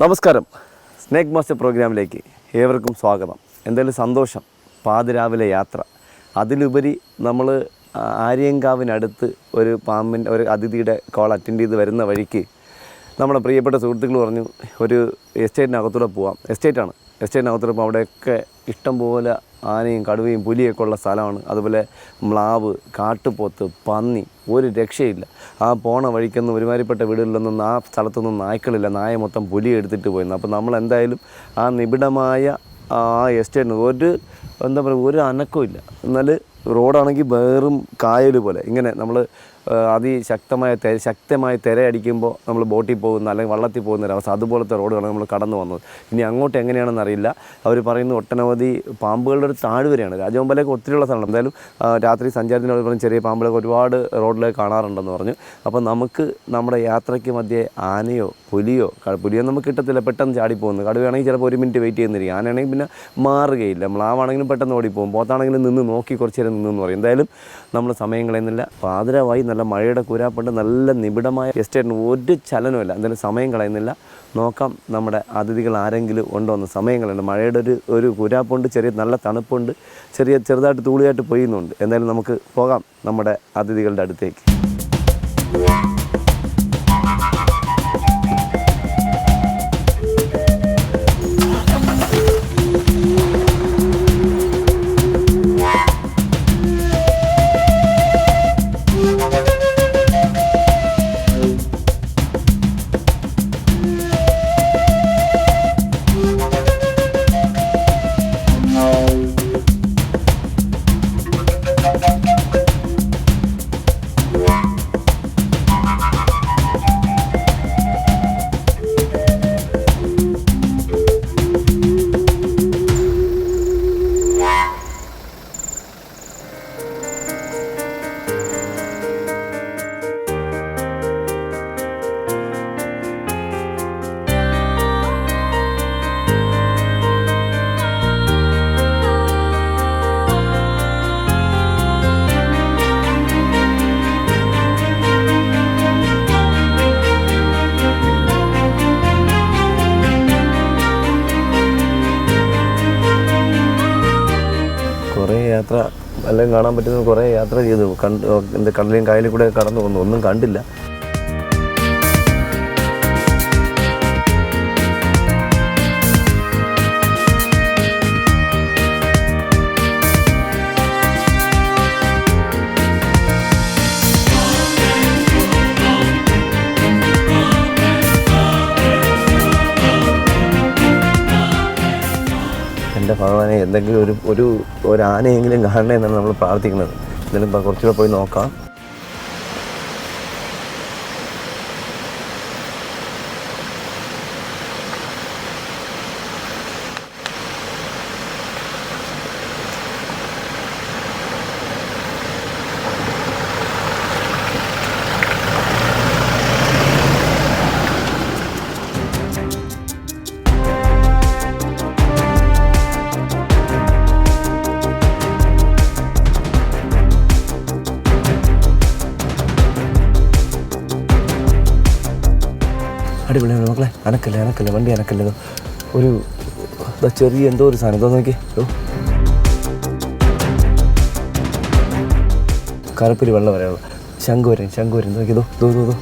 നമസ്കാരം. Snake master പ്രോഗ്രാമിലേക്ക് ഏവർക്കും സ്വാഗതം. എന്തായാലും സന്തോഷം. പാതിരാവിലെ യാത്ര. അതിലുപരി നമ്മൾ ആര്യങ്കാവിനടുത്ത് ഒരു പാമ്പിന്റെ ഒരു അതിഥിയുടെ കോൾ അറ്റൻഡ് ചെയ്ത് വരുന്ന വഴിക്ക് നമ്മുടെ പ്രിയപ്പെട്ട സുഹൃത്തുക്കൾ പറഞ്ഞു ഒരു എസ്റ്റേറ്റിനകത്തൂടെ പോവാം. എസ്റ്റേറ്റാണ് എസ്റ്റേറ്റിനകത്തൂടെ പോകുമ്പോൾ അവിടെയൊക്കെ ഇഷ്ടംപോലെ ആനയും കടുവയും പുലിയൊക്കെ ഉള്ള സ്ഥലമാണ്. അതുപോലെ മ്ലാവ് കാട്ടുപോത്ത് പന്നി ഒരു രക്ഷയില്ല. ആ പോണ വഴിക്കൊന്നും ഒരുമാതിരിപ്പെട്ട വീടുകളിലൊന്നും ആ സ്ഥലത്തൊന്നും നായ്ക്കളില്ല. നായ മൊത്തം പുലി എടുത്തിട്ട് പോയിരുന്നു അപ്പോൾ നമ്മൾ എന്തായാലും ആ നിബിഡമായ ആ എസ്റ്റേറ്റിന് ഒരു എന്താ പറയുക ഒരു അനക്കവും ഇല്ല. എന്നാൽ റോഡാണെങ്കിൽ വേറും കായൽ പോലെ. ഇങ്ങനെ നമ്മൾ അതിശക്തമായ തെര ശക്തമായ തിരയടിക്കുമ്പോൾ നമ്മൾ ബോട്ടിൽ പോകുന്ന അല്ലെങ്കിൽ വള്ളത്തിൽ പോകുന്ന ഒരവസ്ഥ അതുപോലത്തെ റോഡുകളാണ് നമ്മൾ കടന്നു വന്നത്. ഇനി അങ്ങോട്ട് എങ്ങനെയാണെന്ന് അറിയില്ല. അവർ പറയുന്ന ഒട്ടനവധി പാമ്പുകളുടെ ഒരു താഴ്വരയാണ് രാജവമ്പലൊക്കെ ഒത്തിരിയുള്ള സ്ഥലമാണ് എന്തായാലും രാത്രി സഞ്ചാരത്തിന് പറഞ്ഞ് ചെറിയ പാമ്പുകളൊക്കെ ഒരുപാട് റോഡിലേക്ക് കാണാറുണ്ടെന്ന് പറഞ്ഞു. അപ്പോൾ നമുക്ക് നമ്മുടെ യാത്രയ്ക്ക് മധ്യേ ആനയോ പുലിയോ പുലിയോ നമുക്ക് കിട്ടത്തില്ല. പെട്ടെന്ന് ചാടി പോകുന്നു കടുവയാണെങ്കിൽ ചിലപ്പോൾ ഒരു മിനിറ്റ് വെയിറ്റ് ചെയ്യുന്നിരിക്കും ആനയാണെങ്കിൽ പിന്നെ മാറുകയില്ല. മ്ലാവാണെങ്കിലും പെട്ടെന്ന് ഓടിപ്പോകും. പോത്താണെങ്കിലും നിന്ന് നോക്കി കുറച്ച് നേരം നിന്നെന്ന് പറയും. എന്തായാലും നമ്മൾ സമയം കളയുന്നില്ല. പാതിരമായി നല്ല മഴയുടെ കുരാപ്പുണ്ട് നല്ല നിബിഡമായ എസ്റ്റേറ്റിന് ഒരു ചലനമില്ല എന്തായാലും സമയം കളയുന്നില്ല. നോക്കാം നമ്മുടെ അതിഥികൾ ആരെങ്കിലും ഉണ്ടോ എന്ന് സമയം കളയുന്നുണ്ട് മഴയുടെ ഒരു ഒരു കുരാപ്പുണ്ട് ചെറിയ നല്ല തണുപ്പുണ്ട്. ചെറിയ ചെറുതായിട്ട് തൂളിയായിട്ട് പെയ്യുന്നുണ്ട്. എന്തായാലും നമുക്ക് പോകാം നമ്മുടെ അതിഥികളുടെ അടുത്തേക്ക്. കാണാൻ പറ്റുന്ന കുറേ യാത്ര ചെയ്തു. കണ്ട് കടലിലും കായലിൽ കൂടെ കടന്നു വന്നു ഒന്നും കണ്ടില്ല. ഭഗവാനെ എന്തെങ്കിലും ഒരു ഒരു ഒരു ആനയെങ്കിലും കാണണേ എന്നാണ് നമ്മൾ പ്രാർത്ഥിക്കുന്നത്. എന്തായാലും കുറച്ചുകൂടെ പോയി നോക്കാം. അടിപൊളിയാണ് മക്കളെ. അനക്കല്ലേ അനക്കല്ലേ വണ്ടി അനക്കല്ലേ ഒരു ചെറിയ എന്തോ ഒരു സാധനം. നോക്കി കറുപ്പിൽ വെള്ളം വരെയുള്ള ശംഖുവരൻ ശംഖുവരൻ. നോക്കി ദോ ദോ ദോ ദോ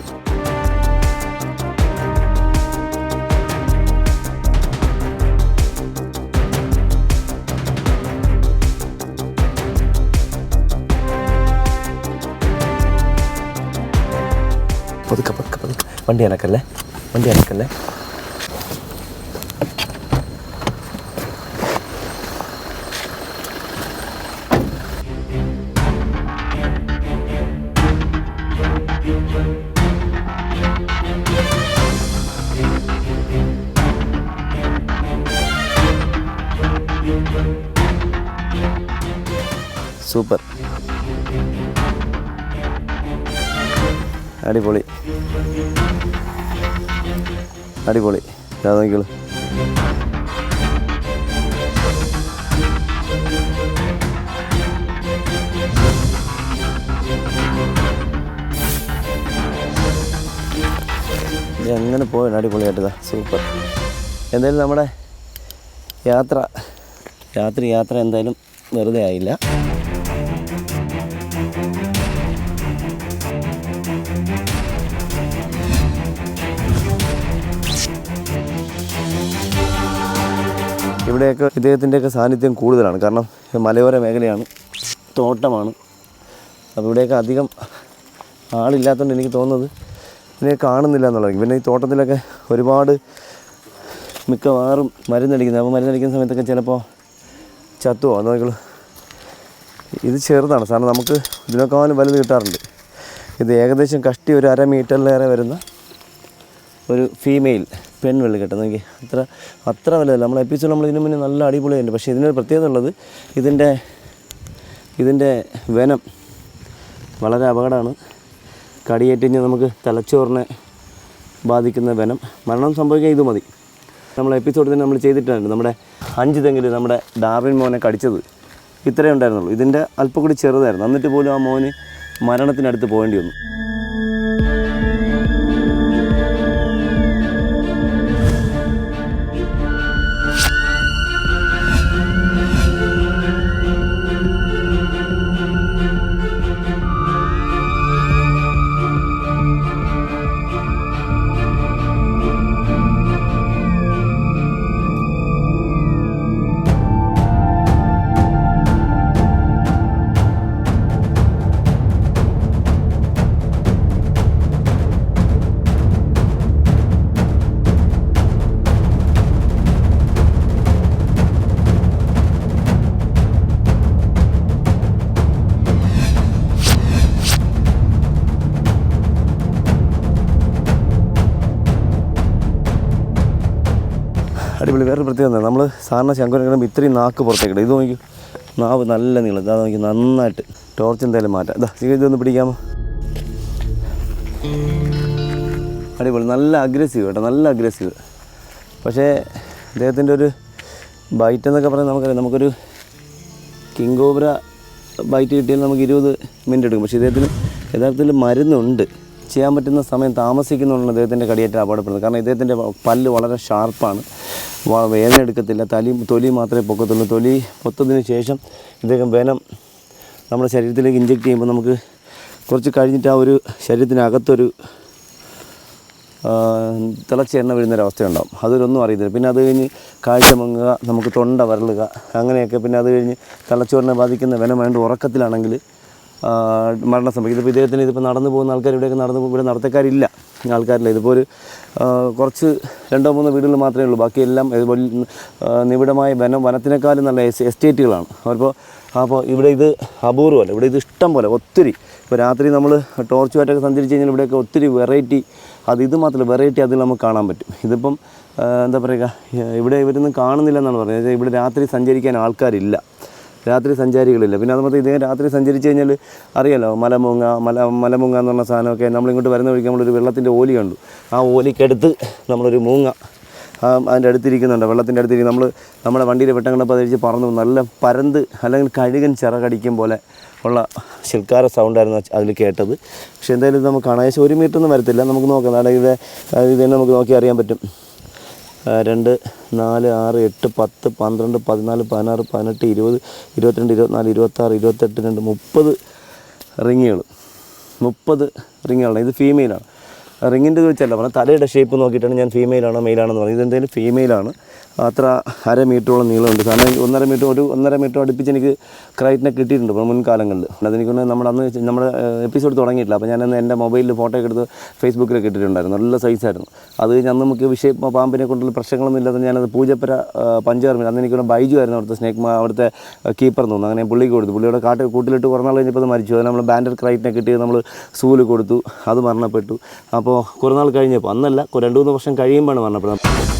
പതുക്കെ പതുക്കെ പതുക്കെ. വണ്ടി അനക്കല്ലേ? വണ്ടി അനക്കല്ലേ സൂപ്പർ അടിപൊളി അടിപൊളി. ഇതാ നോക്കിയോളൂ അങ്ങനെ പോയി പോയാണ് അടിപൊളിയായിട്ടതാ സൂപ്പർ. എന്തായാലും നമ്മുടെ യാത്ര രാത്രി യാത്ര എന്തായാലും വെറുതെ ആയില്ല. ഇവിടെയൊക്കെ ഇദ്ദേഹത്തിന്റെയൊക്കെ സാന്നിധ്യം കൂടുതലാണ്. കാരണം മലയോര മേഖലയാണ് തോട്ടമാണ്. അപ്പോൾ ഇവിടെയൊക്കെ അധികം ആളില്ലാത്തതുകൊണ്ട് എനിക്ക് തോന്നുന്നത് ഇതിനെ കാണുന്നില്ല എന്നുള്ളത് പിന്നെ ഈ തോട്ടത്തിലൊക്കെ ഒരുപാട് മിക്കവാറും മരുന്നടിക്കുന്നത്. അപ്പോൾ മരുന്നടിക്കുന്ന സമയത്തൊക്കെ ചിലപ്പോൾ ചത്തുവോ? നോക്കിക്കോളൂ ഇത് ചെറുതാണ്. സാറിന് നമുക്ക് ഇതിനേക്കാളും വലുത് കിട്ടാറുണ്ട്. ഇത് ഏകദേശം കഷ്ടി ഒരു അര മീറ്ററിലേറെ വരുന്ന ഒരു ഫീമെയിൽ പെൺ വെള്ളി കേട്ടോ. നോക്കി അത്ര അത്ര വലുതല്ല. നമ്മൾ എപ്പിസോഡ് നമ്മൾ ഇതിനു മുന്നേ നല്ല അടിപൊളിയുണ്ട് പക്ഷേ ഇതിനൊരു പ്രത്യേകത ഉള്ളത് ഇതിന്റെ ഇതിന്റെ വനം വളരെ അപകടമാണ്. കടിയേറ്റ് കഴിഞ്ഞാൽ നമുക്ക് തലച്ചോറിനെ ബാധിക്കുന്ന വനം. മരണം സംഭവിക്കാൻ ഇത് മതി. നമ്മൾ എപ്പിസോഡ് തന്നെ നമ്മൾ ചെയ്തിട്ടുണ്ട്. നമ്മുടെ അഞ്ച് തെങ്ങിൽ നമ്മുടെ ഡാർവിൻ മോനെ കടിച്ചത് ഇത്രയേ ഉണ്ടായിരുന്നുള്ളൂ. ഇതിന്റെ അല്പം കൂടി ചെറുതായിരുന്നു. എന്നിട്ട് പോലും ആ മോന് മരണത്തിനടുത്ത് പോകേണ്ടി വന്നു. അടിപൊളി. വേറൊരു പ്രത്യേകത നമ്മൾ സാധാരണ ശങ്കുരങ്ങളും ഇത്രയും നാക്ക് പുറത്തേക്കിടും. ഇത് നോക്കി നാവ് നല്ല നീളം. ഇതാ നോക്കി നന്നായിട്ട്. ടോർച്ച് എന്തായാലും മാറ്റാം. ഇതാ ഇത് ഇതൊന്ന് പിടിക്കാമോ അടിപൊളി. നല്ല അഗ്രസീവ് കേട്ടോ. നല്ല അഗ്രസീവ് പക്ഷേ ഇദ്ദേഹത്തിന്റെ ഒരു ബൈറ്റ് എന്നൊക്കെ പറഞ്ഞാൽ നമുക്കറിയാം. നമുക്കൊരു കിങ് ബൈറ്റ് കിട്ടിയാൽ നമുക്ക് ഇരുപത് മിനിറ്റ് എടുക്കും. പക്ഷേ ഇദ്ദേഹത്തിന് യഥാർത്ഥത്തിൽ മരുന്നുണ്ട്. ചെയ്യാൻ പറ്റുന്ന സമയം താമസിക്കുന്നുണ്ട് ഇദ്ദേഹത്തിന്റെ കടിയേറ്റ അപകടപ്പെടുന്നത്. കാരണം ഇദ്ദേഹത്തിന്റെ പല്ല് വളരെ ഷാർപ്പാണ്. വേദന എടുക്കത്തില്ല. തലി തൊലി മാത്രമേ പൊക്കത്തുള്ളൂ. തൊലി പൊത്തതിന് ശേഷം ഇദ്ദേഹം വേനം നമ്മുടെ ശരീരത്തിലേക്ക് ഇഞ്ചെക്ട് ചെയ്യുമ്പോൾ നമുക്ക് കുറച്ച് കഴിഞ്ഞിട്ട് ആ ഒരു ശരീരത്തിനകത്തൊരു തിളച്ച എണ്ണ വീഴുന്നൊരവസ്ഥയുണ്ടാവും അതൊരൊന്നും അറിയത്തില്ല. പിന്നെ അത് കഴിഞ്ഞ് കാഴ്ച മങ്ങുക നമുക്ക് തൊണ്ട വരളുക അങ്ങനെയൊക്കെ പിന്നെ അത് കഴിഞ്ഞ് തലച്ചോറിനെ ബാധിക്കുന്ന വനമായിട്ട് ഉറക്കത്തിലാണെങ്കിൽ മരണം സംഭവിക്കും. ഇതിപ്പോൾ ഇദ്ദേഹത്തിന് ഇതിപ്പോൾ നടന്നു പോകുന്ന ആൾക്കാർ ഇവിടെയൊക്കെ നടന്നു പോകും. ഇവിടെ നടത്തക്കാരില്ല ആൾക്കാരില്ല. ഇതിപ്പോൾ ഒരു കുറച്ച് രണ്ടോ മൂന്നോ വീടുകൾ മാത്രമേ ഉള്ളൂ. ബാക്കിയെല്ലാം നിബിഡമായ വനം വനത്തിനേക്കാളും നല്ല എസ് എസ്റ്റേറ്റുകളാണ്. അപ്പോൾ അപ്പോൾ ഇവിടെ ഇത് അപൂർവമല്ല ഇവിടെ ഇത് ഇഷ്ടം പോലെ ഒത്തിരി. ഇപ്പോൾ രാത്രി നമ്മൾ ടോർച്ചുമായിട്ടൊക്കെ സഞ്ചരിച്ച് കഴിഞ്ഞാൽ ഇവിടെയൊക്കെ ഒത്തിരി വെറൈറ്റി അത് ഇത് മാത്രമല്ല വെറൈറ്റി അതിൽ നമുക്ക് കാണാൻ പറ്റും. ഇതിപ്പം എന്താ പറയുക ഇവിടെ ഇവരൊന്നും കാണുന്നില്ല എന്നാണ് പറയുന്നത്. ഇവിടെ രാത്രി സഞ്ചരിക്കാൻ ആൾക്കാരില്ല. രാത്രി സഞ്ചാരികളില്ല. പിന്നെ അതുപോലെ ഇദ്ദേഹം രാത്രി സഞ്ചരിച്ച് കഴിഞ്ഞാൽ അറിയാലോ മലമുങ്ങ മല മലമുങ്ങ എന്ന് പറഞ്ഞ സാധനമൊക്കെ നമ്മളിങ്ങോട്ട് വരുന്ന വഴിക്ക് നമ്മളൊരു വെള്ളത്തിന്റെ ഓലി കണ്ടു. ആ ഓലിക്കടുത്ത് നമ്മളൊരു മൂങ്ങ അതിന്റെ അടുത്തിരിക്കുന്നുണ്ട്. വെള്ളത്തിന്റെ അടുത്തിരിക്കും നമ്മൾ നമ്മുടെ വണ്ടിയിൽ വെട്ടങ്ങളപ്പോൾ അതിരിച്ച് പറന്നു. നല്ല പരന്ത് അല്ലെങ്കിൽ കഴുകൻ ചിറകടിക്കും പോലെ ഉള്ള ശിൽക്കാര സൗണ്ടായിരുന്നു അതിൽ കേട്ടത്. പക്ഷേ എന്തായാലും നമുക്ക് കാണാം. ഒരു മീറ്റർ ഒന്നും വരത്തില്ല. നമുക്ക് നോക്കാം. അതായത് ഇത് തന്നെ നമുക്ക് നോക്കി അറിയാൻ പറ്റും. രണ്ട് നാല് ആറ് എട്ട് പത്ത് പന്ത്രണ്ട് പതിനാല് പതിനാറ് പതിനെട്ട് ഇരുപത് ഇരുപത്തിരണ്ട് ഇരുപത്തിനാല് ഇരുപത്താറ് ഇരുപത്തെട്ട് രണ്ട് മുപ്പത് റിങ്ങുകൾ. മുപ്പത് റിങ്ങുകളാണ്. ഇത് ഫീമെയിലാണ് റിങ്ങിന്റെ ഇത് വെച്ചല്ല പറഞ്ഞാൽ തലയുടെ ഷേപ്പ് നോക്കിയിട്ടാണ് ഞാൻ ഫീമെയിലാണോ മെയിലാണെന്ന് പറഞ്ഞത്. ഇതെന്തായാലും ഫീമെയിലാണ് അത്ര അര മീറ്ററോളം നീളമുണ്ട്. കാരണം ഒന്നര മീറ്റർ ഒരു ഒന്നര മീറ്റർ അടുപ്പിച്ച് എനിക്ക് ക്രൈറ്റിനെ കിട്ടിയിട്ടുണ്ട് മുൻകാലങ്ങളിൽ. അതെനിക്കൊന്ന് നമ്മുടെ അന്ന് നമ്മുടെ എപ്പിസോഡ് തുടങ്ങിയിട്ടില്ല. അപ്പോൾ ഞാനന്ന് എന്റെ മൊബൈലിൽ ഫോട്ടോ എടുത്ത് ഫേസ്ബുക്കിൽ ഇട്ടിട്ടുണ്ടായിരുന്നു. നല്ല സൈസായിരുന്നു. അത് അന്ന് നമുക്ക് വിഷയം പാമ്പിനെ കൊണ്ടുള്ള പ്രശ്നങ്ങളൊന്നും ഇല്ലാതെ ഞാനത് പൂജപ്പുര പഞ്ചാർമിൽ അന്ന് എനിക്കൊരു ബൈജു ആയിരുന്നു അവിടുത്തെ സ്നേക് അവിടുത്തെ കീപ്പർ തോന്നുന്നു. അങ്ങനെ പുള്ളിക്ക് കൊടുത്തു. പുള്ളിയുടെ കാട്ടിൽ കൂട്ടിലിട്ട് കുറേ കഴിഞ്ഞപ്പോൾ അത് മരിച്ചു. അത് നമ്മൾ ബാൻഡർ ക്രൈറ്റിനെ കിട്ടിയത് നമ്മൾ സൂൽ കൊടുത്തു. അത് മരണപ്പെട്ടു. അപ്പോൾ കുറേ നാൾ കഴിഞ്ഞപ്പോൾ അന്നല്ല രണ്ട് മൂന്ന് വർഷം കഴിയുമ്പോഴാണ് മരണപ്പെടുന്നത്.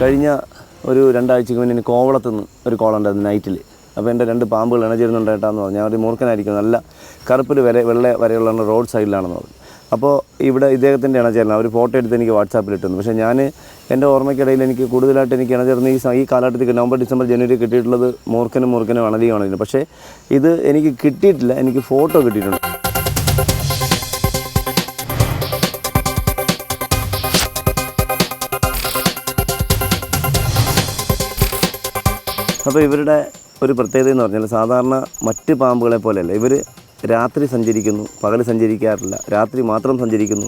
കഴിഞ്ഞ ഒരു രണ്ടാഴ്ചക്ക് മുന്നേ എനിക്ക് കോവളത്തുനിന്ന് ഒരു കോൾ ഉണ്ടായിരുന്നു നൈറ്റിൽ അപ്പോൾ എന്റെ രണ്ട് പാമ്പുകൾ ഇണചേരുന്നുണ്ടായിട്ടാന്ന് പറഞ്ഞു. ഞാൻ ഒരു മൂർക്കനായിരിക്കും നല്ല കറുപ്പിൽ വരെ വെള്ള വരെയുള്ള റോഡ് സൈഡിലാണെന്ന് പറഞ്ഞു. അപ്പോൾ ഇവിടെ ഇദ്ദേഹത്തിന്റെ ഇണചേരണം അവർ ഫോട്ടോ എടുത്ത് എനിക്ക് വാട്സാപ്പിൽ ഇട്ടുന്നു പക്ഷേ ഞാൻ എന്റെ ഓർമ്മയ്ക്കിടയിൽ എനിക്ക് കൂടുതലായിട്ട് എനിക്ക് ഇണചേർന്ന് ഈ ഈ കാലഘട്ടത്തിൽ നവംബർ ഡിസംബർ ജനുവരി കിട്ടിയിട്ടുള്ളത് മൂർഖനും മൂർഖനും അണലിയും പക്ഷേ ഇത് എനിക്ക് കിട്ടിയിട്ടില്ല. എനിക്ക് ഫോട്ടോ കിട്ടിയിട്ടുണ്ട്. അപ്പോൾ ഇവരുടെ ഒരു പ്രത്യേകത എന്ന് പറഞ്ഞാൽ സാധാരണ മറ്റ് പാമ്പുകളെ പോലെയല്ല. ഇവർ രാത്രി സഞ്ചരിക്കുന്നു പകൽ സഞ്ചരിക്കാറില്ല. രാത്രി മാത്രം സഞ്ചരിക്കുന്നു.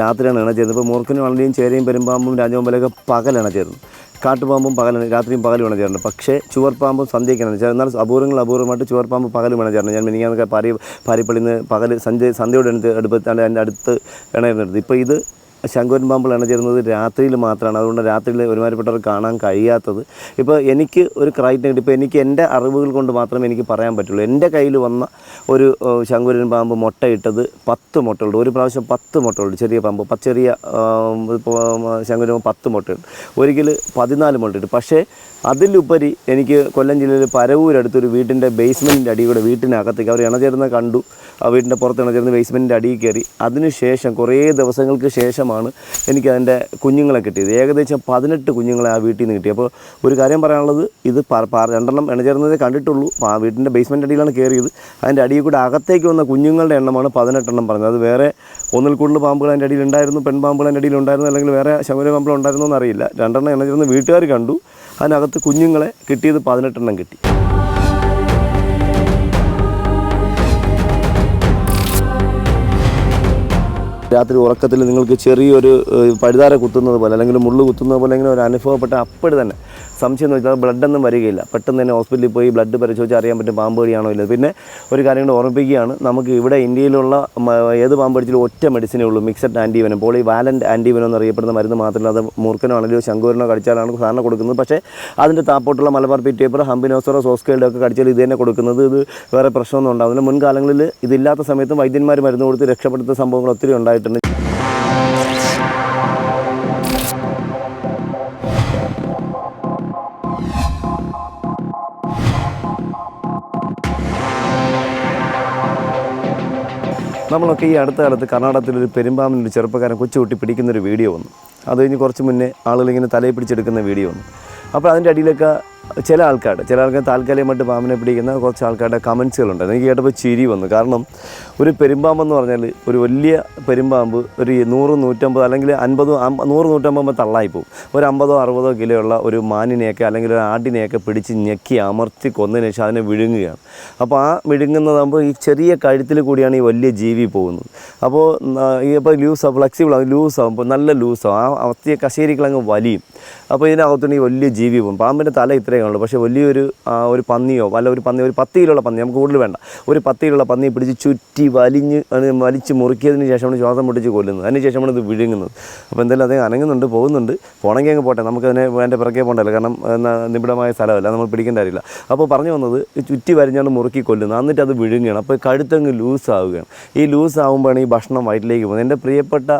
രാത്രിയാണ് ഇണചേരുന്നത് ഇപ്പോൾ മൂർഖനും വളരെയും ചേരയും പെരുമ്പാമ്പും രാജവമ്പലൊക്കെ പകലാണ് ചേരുന്നത് കാട്ടുപാമ്പും പകൽ രാത്രിയും പകലും ഇണചേരുന്നുണ്ട് പക്ഷേ ചുവർപ്പാമ്പും സന്ധ്യയ്ക്കാണ് ചേരുന്നത് എന്നാൽ അപൂർവങ്ങൾ അപൂർവമായിട്ട് ചുവർപ്പാമ്പ് പകലും ഇണചേരുന്നത് ഞാൻ മിനിങ്ങാന്നൊക്കെ പാരി പാരിപ്പള്ളിയിൽ നിന്ന് പകൽ സന്ധ്യ സന്ധ്യയോട് എടുത്ത് അടുപ്പത്താണ്ട് എന്റെ അടുത്ത് ഇണയിരുന്നത് ഇപ്പോൾ ഇത് ശങ്കുവൻ പാമ്പിൾ ഇണചേരുന്നത് രാത്രിയിൽ മാത്രമാണ്. അതുകൊണ്ട് രാത്രിയിൽ ഒരുമാതിരിപ്പെട്ടവർ കാണാൻ കഴിയാത്തത്. ഇപ്പോൾ എനിക്ക് ഒരു ക്രൈറ്റ് കിട്ടി ഇപ്പോൾ എനിക്ക് എന്റെ അറിവുകൾ കൊണ്ട് മാത്രമേ എനിക്ക് പറയാൻ പറ്റുള്ളൂ. എന്റെ കയ്യിൽ വന്ന ഒരു ശങ്കുവരൻ പാമ്പ് മുട്ടയിട്ടത് പത്ത് മുട്ടയുണ്ട് ഒരു പ്രാവശ്യം പത്ത് മുട്ടയുണ്ട് ചെറിയ പാമ്പ് ചെറിയ ശങ്കുവരൻ പത്ത് മുട്ടയുണ്ട്. ഒരിക്കൽ പതിനാല് മുട്ടയിട്ട്. പക്ഷേ അതിലുപരി എനിക്ക് കൊല്ലം ജില്ലയിൽ പരവൂരടുത്തൊരു വീട്ടിന്റെ ബേസ്മെന്റിന്റെ അടിയുടെ വീട്ടിനകത്തേക്ക് അവർ ഇണചേരുന്ന കണ്ടു. ആ വീടിന്റെ പുറത്ത് ഇണചേരുന്ന ബേസ്മെന്റിന്റെ അടിയിൽ കയറി. അതിനുശേഷം കുറേ ദിവസങ്ങൾക്ക് ശേഷമാണ് എനിക്ക് അതിന്റെ കുഞ്ഞുങ്ങളെ കിട്ടിയത്. ഏകദേശം പതിനെട്ട് കുഞ്ഞുങ്ങളെ ആ വീട്ടിൽ നിന്ന് കിട്ടി. അപ്പോൾ ഒരു കാര്യം പറയാനുള്ളത് ഇത് രണ്ടെണ്ണം ഇണചേർന്നതേ കണ്ടിട്ടുള്ളൂ. ആ വീട്ടിന്റെ ബേസ്മെന്റ് അടിയിലാണ് കയറിയത്. അതിന്റെ അടിയിൽ കൂടെ അകത്തേക്ക് വന്ന കുഞ്ഞുങ്ങളുടെ എണ്ണമാണ് പതിനെട്ടെണ്ണം പറഞ്ഞത്. അത് വേറെ ഒന്നിൽ കൂടുതൽ പാമ്പുകൾ അതിന്റെ അടിയിൽ ഉണ്ടായിരുന്നു പെൺപാമ്പുകൾ അതിന്റെ അടിയിൽ ഉണ്ടായിരുന്നു അല്ലെങ്കിൽ വേറെ ശമര പാമ്പുകൾ ഉണ്ടായിരുന്നോ എന്നറിയില്ല. രണ്ടെണ്ണം ഇണചേർന്ന് വീട്ടുകാർ കണ്ടു. അതിനകത്ത് കുഞ്ഞുങ്ങളെ കിട്ടിയത് പതിനെട്ടെണ്ണം കിട്ടി. രാത്രി ഉറക്കത്തിൽ നിങ്ങൾക്ക് ചെറിയൊരു പഴുതാര കുത്തുന്നത് പോലെ അല്ലെങ്കിൽ മുള്ളു കുത്തുന്നത് പോലെ ഇങ്ങനെ ഒരു അനുഭവപ്പെട്ട അപ്പോഴ് തന്നെ. സംശയം എന്ന് വെച്ചാൽ ബ്ലഡൊന്നും വരികയില്ല. പെട്ടെന്ന് തന്നെ ഹോസ്പിറ്റലിൽ പോയി ബ്ലഡ് പരിശോധിച്ച് അറിയാൻ പറ്റും പാമ്പ് കടിയാണോ ഇല്ലത് പിന്നെ ഒരു കാര്യം കൂടെ ഓർമ്മിപ്പിക്കുകയാണ്. നമുക്ക് ഇവിടെ ഇന്ത്യയിലുള്ള ഏത് പാമ്പ് കടിച്ചാലും ഒറ്റ മെഡിസിനേ ഉള്ളൂ. Mixed antivenom polyvalent antivenom എന്നറിയപ്പെടുന്ന മരുന്ന് മാത്രമല്ല. അത് മൂർഖനോ ആണെങ്കിലോ ശങ്കുരനോ കടിച്ചാലാണ് സാധാരണ കൊടുക്കുന്നത്. പക്ഷേ അതിന്റെ താപ്പോട്ടുള്ള മലബാർ പിറ്റേപ്പർ ഹംബിനോസറോ സോസ്കേൽഡോ ഒക്കെ കടിച്ചാൽ ഇത് തന്നെ കൊടുക്കുന്നത്. ഇത് വേറെ പ്രശ്നമൊന്നും ഉണ്ടാകുന്നില്ല മുൻകാലങ്ങളിൽ ഇതില്ലാത്ത സമയത്തും വൈദ്യന്മാർ മരുന്ന് കൊടുത്ത് രക്ഷപ്പെടുത്തുന്ന സംഭവങ്ങൾ ഒത്തിരി ഉണ്ടായിട്ടുണ്ട്. നമ്മളൊക്കെ ഈ അടുത്ത കാലത്ത് കർണാടകത്തിൽ ഒരു പെരുമ്പാമ്പിന് ഒരു ചെറുപ്പക്കാരൻ കൊച്ചുകുട്ടി പിടിക്കുന്ന ഒരു വീഡിയോ വന്നു. അത് കഴിഞ്ഞ് കുറച്ച് മുന്നേ ആളുകളിങ്ങനെ തലയിൽ പിടിച്ചെടുക്കുന്ന വീഡിയോ വന്നു. അപ്പോൾ അതിന്റെ അടിയിലൊക്കെ ചില ആൾക്കാർ ചില ആൾക്കാർ താൽക്കാലികമായിട്ട് പാമ്പിനെ പിടിക്കുന്ന കുറച്ച് ആൾക്കാരുടെ കമൻസുകളുണ്ട്. എനിക്ക് കേട്ടപ്പോൾ ചിരി വന്നു. കാരണം ഒരു പെരുമ്പാമ്പെന്ന് പറഞ്ഞാൽ ഒരു വലിയ പെരുമ്പാമ്പ് ഒരു നൂറ് നൂറ്റമ്പത് അല്ലെങ്കിൽ അൻപതോ നൂറ് നൂറ്റമ്പത് തള്ളായിപ്പോവും ഒരു അമ്പതോ അറുപതോ കിലോ ഉള്ള ഒരു മാനിനെയൊക്കെ അല്ലെങ്കിൽ ഒരു ആടിനെയൊക്കെ പിടിച്ച് ഞെക്കി അമർത്തി കൊന്നതിന് ശേഷം അതിനെ വിഴുങ്ങുകയാണ്. അപ്പോൾ ആ വിഴുങ്ങുന്നതാകുമ്പോൾ ഈ ചെറിയ കഴുത്തിൽ കൂടിയാണ് ഈ വലിയ ജീവി പോകുന്നത്. അപ്പോൾ ഈ അപ്പോൾ ലൂസ് ഫ്ലെക്സിബിൾ ആകും ലൂസ് ആകുമ്പോൾ നല്ല ലൂസ് ആവും ആ അവസ്ഥയെ കശേരിക്കളങ്ങ് വലിയും. അപ്പോൾ ഇതിനകത്തുനിന്ന് ഈ വലിയ ജീവി പോകും. പാമ്പിന്റെ തല ഇത്രയേ കാണുള്ളൂ പക്ഷേ വലിയൊരു ഒരു പന്നിയോ വല്ല ഒരു പന്നി ഒരു പത്ത് കിലുള്ള പന്നി നമുക്ക് കൂടുതൽ വേണ്ട. ഒരു പത്ത് പന്നി പിടിച്ച് ചുറ്റി വലിഞ്ഞ് വലിച്ച് മുറുക്കിയതിന് ശേഷമാണ് ശ്വാസം പൊട്ടിച്ച് കൊല്ലുന്നത്. അതിന് ശേഷമാണ് ഇത് വിഴുങ്ങുന്നത്. അപ്പോൾ എന്തായാലും അദ്ദേഹം അനങ്ങുന്നുണ്ട് പോകുന്നുണ്ട്. പോണെങ്കിൽ അങ്ങ് പോട്ടെ. നമുക്ക് അതിനെ അതിന്റെ പിറകെ പോകണ്ടല്ലോ. കാരണം നിബിഡമായ സ്ഥലമല്ല. നമ്മൾ പിടിക്കേണ്ട കാര്യമില്ല. അപ്പോൾ പറഞ്ഞു വന്നത് ചുറ്റി വരിഞ്ഞാണ് മുറുക്കി കൊല്ലുന്നത്. എന്നിട്ട് അത് വിഴുങ്ങുകയാണ്. അപ്പോൾ കഴുത്തങ്ങ് ലൂസ് ആവുകയാണ് ഈ ലൂസ് ആകുമ്പോഴാണ് ഈ ഭക്ഷണം വയറ്റിലേക്ക് പോകുന്നത്. എന്റെ പ്രിയപ്പെട്ട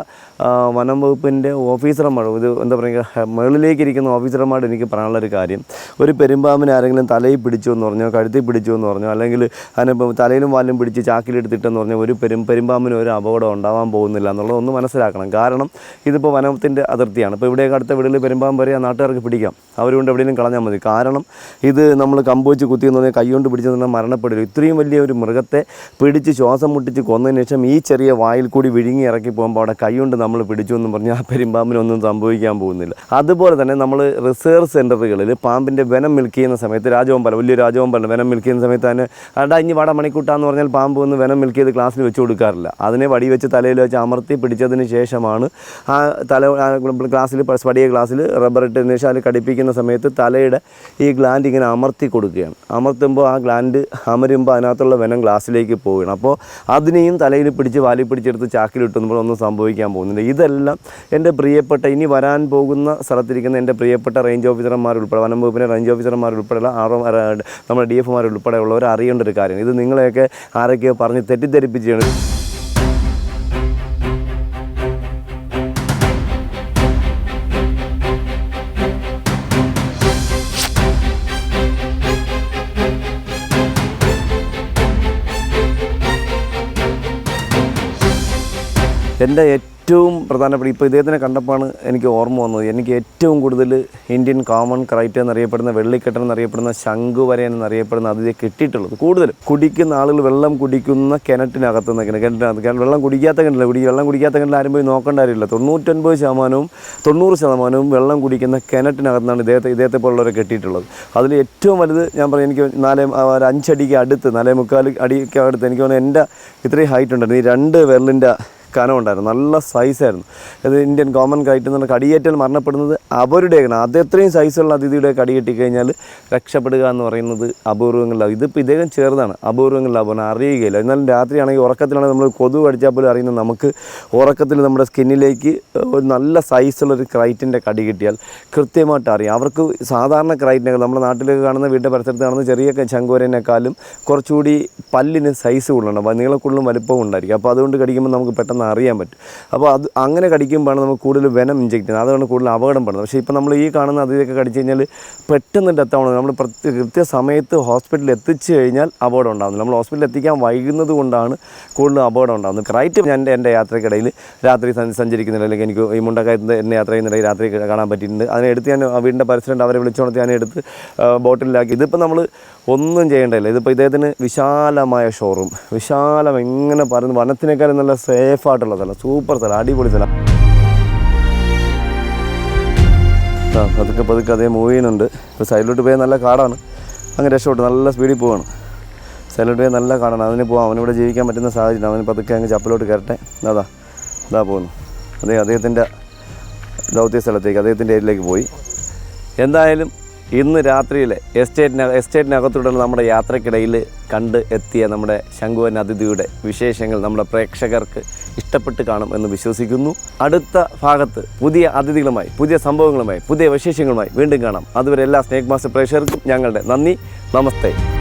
വനം വകുപ്പിന്റെ ഓഫീസർമാർ ഇത് എന്താ പറയുക മുകളിലേക്ക് ഇരിക്കുന്ന ഓഫീസർമാരോട് എനിക്ക് പറയാനുള്ളൊരു കാര്യം. ഒരു പെരുമ്പാമ്പിനെ ആരെങ്കിലും തലയിൽ പിടിച്ചു എന്ന് പറഞ്ഞോ കഴുത്തിൽ പിടിച്ചു എന്ന് പറഞ്ഞോ അല്ലെങ്കിൽ അതിനിപ്പോൾ തലയിലും വാലും പിടിച്ച് ചാക്കിലെടുത്തിട്ടെന്ന് പറഞ്ഞാൽ ഒരു പെരും പെരുമ്പാമ്പിന് ഒരു അപകടം ഉണ്ടാവാൻ പോകുന്നില്ല എന്നുള്ളത് ഒന്ന് മനസ്സിലാക്കണം. കാരണം ഇതിപ്പോൾ വനത്തിന്റെ അതിർത്തിയാണ്. ഇപ്പോൾ ഇവിടെയൊക്കെ അടുത്ത വീടുകളിൽ പെരുമ്പാമ്പ് വരെ നാട്ടുകാർക്ക് പിടിക്കാം. അവരുകൊണ്ട് എവിടെയെങ്കിലും കളഞ്ഞാൽ മതി. കാരണം ഇത് നമ്മൾ കമ്പ് വെച്ച് കുത്തി എന്ന് പറഞ്ഞാൽ കൈകൊണ്ട് പിടിച്ചെന്ന് മരണപ്പെടില്ല ഇത്രയും വലിയ ഒരു മൃഗത്തെ പിടിച്ച് ശ്വാസം മുട്ടിച്ച് കൊന്നതിന് ശേഷം ഈ ചെറിയ വായിൽ കൂടി വിഴുങ്ങി ഇറക്കി പോകുമ്പോൾ അവിടെ കൈ കൊണ്ട് നമ്മൾ പിടിച്ചു എന്ന് പറഞ്ഞാൽ ആ പെരുമ്പാമ്പിനൊന്നും സംഭവിക്കാൻ പോകുന്നില്ല. അതുപോലെ തന്നെ നമ്മൾ റിസർച്ച് സെന്ററുകളിൽ പാമ്പിന്റെ വനം മിൽക്ക് ചെയ്യുന്ന സമയത്ത് രാജവമ്പല വലിയ രാജവമ്പല വനം മിൽക്ക് ചെയ്യുന്ന സമയത്ത് തന്നെ അടാ ഇനി വട മണിക്കൂട്ടാന്ന് പറഞ്ഞാൽ പാമ്പ് ഒന്ന് വനം മിൽക്ക് ചെയ്ത് ക്ലാസ്സിൽ വെച്ച് കൊടുക്കാറില്ല. അതിനെ വടി വെച്ച് തലയിൽ വെച്ച് അമർത്തി പിടിച്ചതിന് ശേഷമാണ് ആ തല ക്ലാസ്സിൽ വടിയ ക്ലാസ്സിൽ റബ്ബർ ഇട്ടതിന് ശേഷം അതിൽ കടിപ്പിക്കുന്ന സമയത്ത് തലയുടെ ഈ ഗ്ലാൻഡ് ഇങ്ങനെ അമർത്തി കൊടുക്കുകയാണ്. അമർത്തുമ്പോൾ ആ ഗ്ലാൻഡ് അമരുമ്പോൾ അതിനകത്തുള്ള വനം ഗ്ലാസ്സിലേക്ക് പോവുകയാണ്. അപ്പോൾ അതിനെയും തലയിൽ പിടിച്ച് വാലി പിടിച്ചെടുത്ത് ചാക്കിലിട്ടുമ്പോൾ ഒന്നും സംഭവിക്കാൻ പോകുന്നില്ല ഇതെല്ലാം എന്റെ പ്രിയപ്പെട്ട ഇനി വരാൻ പോകുന്ന സ്ഥലത്തിരിക്കുന്ന എന്റെ പ്രിയപ്പെട്ട റേഞ്ച് ഓഫീസർമാർ ഉൾപ്പെടെ വനം വകുപ്പിന്റെ റേഞ്ച് ഓഫീസർമാർ ഉൾപ്പെടെയുള്ള ആറോ നമ്മുടെ ഡി എഫുമാർ ഉൾപ്പെടെയുള്ളവർ അറിയേണ്ട ഒരു കാര്യം ഇത് നിങ്ങളെയൊക്കെ ആരൊക്കെയോ പറഞ്ഞ് തെറ്റിദ്ധരിപ്പിച്ചാണ് എന്റെ ഏറ്റവും പ്രധാനപ്പെട്ട ഇപ്പോൾ ഇദ്ദേഹത്തിനെ കണ്ടപ്പോൾ എനിക്ക് ഓർമ്മ വന്നത്. എനിക്ക് ഏറ്റവും കൂടുതൽ ഇന്ത്യൻ കോമൺ ക്രൈറ്റ് എന്നറിയപ്പെടുന്ന വെള്ളിക്കെട്ടൻ എന്നറിയപ്പെടുന്ന ശംഖുവരയൻ എന്നറിയപ്പെടുന്ന അതിഥിയെ കിട്ടിയിട്ടുള്ളത് കൂടുതലും. കുടിക്കുന്ന ആളുകൾ വെള്ളം കുടിക്കുന്ന കിണറ്റിനകത്ത് നിന്ന് കിണറ്റിനകത്ത് വെള്ളം കുടിക്കാത്ത കിണറ്റില്ല. കുടി വെള്ളം കുടിക്കാത്ത കിണറ്റിൽ ആരും പോയി നോക്കേണ്ട കാര്യമില്ല. തൊണ്ണൂറ്റൊൻപത് ശതമാനവും തൊണ്ണൂറ് ശതമാനവും വെള്ളം കുടിക്കുന്ന കിണറ്റിനകത്താണ് ഇദ്ദേഹത്തെ ഇദ്ദേഹത്തെ പോലുള്ളവരെ കെട്ടിയിട്ടുള്ളത്. അതിൽ ഏറ്റവും വലുത് ഞാൻ പറയും എനിക്ക് നാലേ അഞ്ചടിക്ക് അടുത്ത് നാലേ മുക്കാൽ അടിക്ക് അടുത്ത് എനിക്ക് തോന്നുന്നു എന്റെ ഇത്രയും ഹൈറ്റ് ഉണ്ടായിരുന്നു. ഈ രണ്ട് വിരലിന്റെ കനമുണ്ടായിരുന്നു നല്ല സൈസായിരുന്നു ഇത് ഇന്ത്യൻ കോമൺ കൈറ്റ് എന്ന് പറഞ്ഞാൽ കടിയേറ്റൽ മരണപ്പെടുന്നത് അവരുടെയാണ് അത് എത്രയും സൈസുള്ള അതിഥിയുടെ കടിയേറ്റി കഴിഞ്ഞാൽ രക്ഷപ്പെടുക എന്ന് പറയുന്നത് അപൂർവങ്ങളിലാവും ഇതിപ്പോൾ ഇദ്ദേഹം ചെറുതാണ്. അപൂർവങ്ങളിലാവും പറഞ്ഞാൽ അറിയുകയില്ല. എന്നാലും രാത്രിയാണെങ്കിൽ ഉറക്കത്തിലാണെങ്കിൽ നമ്മൾ കൊതു കടിച്ചാൽ പോലും അറിയുന്നത്. നമുക്ക് ഉറക്കത്തിൽ നമ്മുടെ സ്കിന്നിലേക്ക് ഒരു നല്ല സൈസുള്ള ഒരു ക്രൈറ്റിന്റെ കടി കിട്ടിയാൽ കൃത്യമായിട്ട് അറിയാം. അവർക്ക് സാധാരണ ക്രൈറ്റിനൊക്കെ നമ്മുടെ നാട്ടിലൊക്കെ കാണുന്ന വീടിന്റെ പരിസരത്ത് കാണുന്ന ചെറിയ ചങ്കോരനേക്കാളും കുറച്ചുകൂടി പല്ലിന് സൈസ് കൂടുതലുണ്ട് നീളക്കുള്ളും വലുപ്പവും ഉണ്ടായിരിക്കും. അപ്പോൾ അതുകൊണ്ട് കടിക്കുമ്പോൾ നമുക്ക് പെട്ടെന്ന് അറിയാൻ പറ്റും. അപ്പോൾ അത് അങ്ങനെ കടിക്കുമ്പോഴാണ് നമുക്ക് കൂടുതൽ വെനം ഇഞ്ചെക്ട് ചെയ്യുന്നത്. അതാണ് കൂടുതൽ അപകടം പെടുന്നത് പക്ഷേ ഇപ്പോൾ നമ്മൾ ഈ കാണുന്ന അതിഥിയൊക്കെ കടിച്ചു കഴിഞ്ഞാൽ പെട്ടെന്ന് ഡെത്ത് ആവണം. നമ്മൾ കൃത്യ സമയത്ത് ഹോസ്പിറ്റലിൽ എത്തിച്ചു കഴിഞ്ഞാൽ അപകടം ഉണ്ടാകുന്നത്. നമ്മൾ ഹോസ്പിറ്റലിൽ എത്തിക്കാൻ വൈകുന്നത് കൊണ്ടാണ് കൂടുതൽ അപകടം ഉണ്ടാകുന്നത്. ക്രൈറ്റ് ഞാൻ എന്റെ യാത്രക്കിടയിൽ രാത്രി സഞ്ച- സഞ്ചരിക്കുന്നില്ല അല്ലെങ്കിൽ എനിക്ക് ഈ മുണ്ടക്കയത്തിന്റെ എന്നെ യാത്ര ചെയ്യുന്നിടയിൽ രാത്രി കാണാൻ പറ്റിയിട്ടുണ്ട്. അതിനെ എടുത്ത് ഞാൻ വീടിന്റെ പരിസരം അവരെ വിളിച്ചുകൊണ്ട് ഞാൻ എടുത്ത് ബോട്ടിലാക്കി. ഇതിപ്പോൾ നമ്മൾ ഒന്നും ചെയ്യേണ്ടതില്ല. ഇതിപ്പോൾ ഇദ്ദേഹത്തിന് വിശാലമായ ഷോറൂം വിശാലം എങ്ങനെ പറയുന്നു? വനത്തിനേക്കാളും നല്ല സേഫ് ആയിട്ടുള്ള സ്ഥലം സൂപ്പർ സ്ഥലം അടിപൊളി സ്ഥലം. ആ പതുക്കെ പതുക്കെ അതേ മൂവ് ചെയ്യുന്നുണ്ട്. ഇപ്പോൾ സൈഡിലോട്ട് പോയാൽ നല്ല കാടാണ്. അങ്ങനെ രക്ഷപ്പെട്ടു നല്ല സ്പീഡിൽ പോവാണ്. സൈഡിലോട്ട് പോയാൽ നല്ല കാടാണ്. അതിന് പോവാം. അവനിവിടെ ജീവിക്കാൻ പറ്റുന്ന സാഹചര്യം. അവന് പതുക്കെ അങ്ങ് ചപ്പലോട്ട് കയറട്ടെ. അതാ ഇതാ പോകുന്നു. അതേ അദ്ദേഹത്തിന്റെ ദൗത്യ സ്ഥലത്തേക്ക് അദ്ദേഹത്തിന്റെ ഏരിയയിലേക്ക് പോയി. എന്തായാലും ഇന്ന് രാത്രിയിൽ എസ്റ്റേറ്റിന എസ്റ്റേറ്റിനകത്തൂടെയുള്ള നമ്മുടെ യാത്രക്കിടയിൽ കണ്ട് എത്തിയ നമ്മുടെ ശംഖുവൻ അതിഥിയുടെ വിശേഷങ്ങൾ നമ്മുടെ പ്രേക്ഷകർക്ക് ഇഷ്ടപ്പെട്ട് കാണും എന്ന് വിശ്വസിക്കുന്നു. അടുത്ത ഭാഗത്ത് പുതിയ അതിഥികളുമായി പുതിയ സംഭവങ്ങളുമായി പുതിയ വിശേഷങ്ങളുമായി വീണ്ടും കാണാം. അതുവരെ എല്ലാ സ്നേക് മാസ്റ്റർ പ്രേക്ഷകർക്കും ഞങ്ങളുടെ നന്ദി. നമസ്തേ.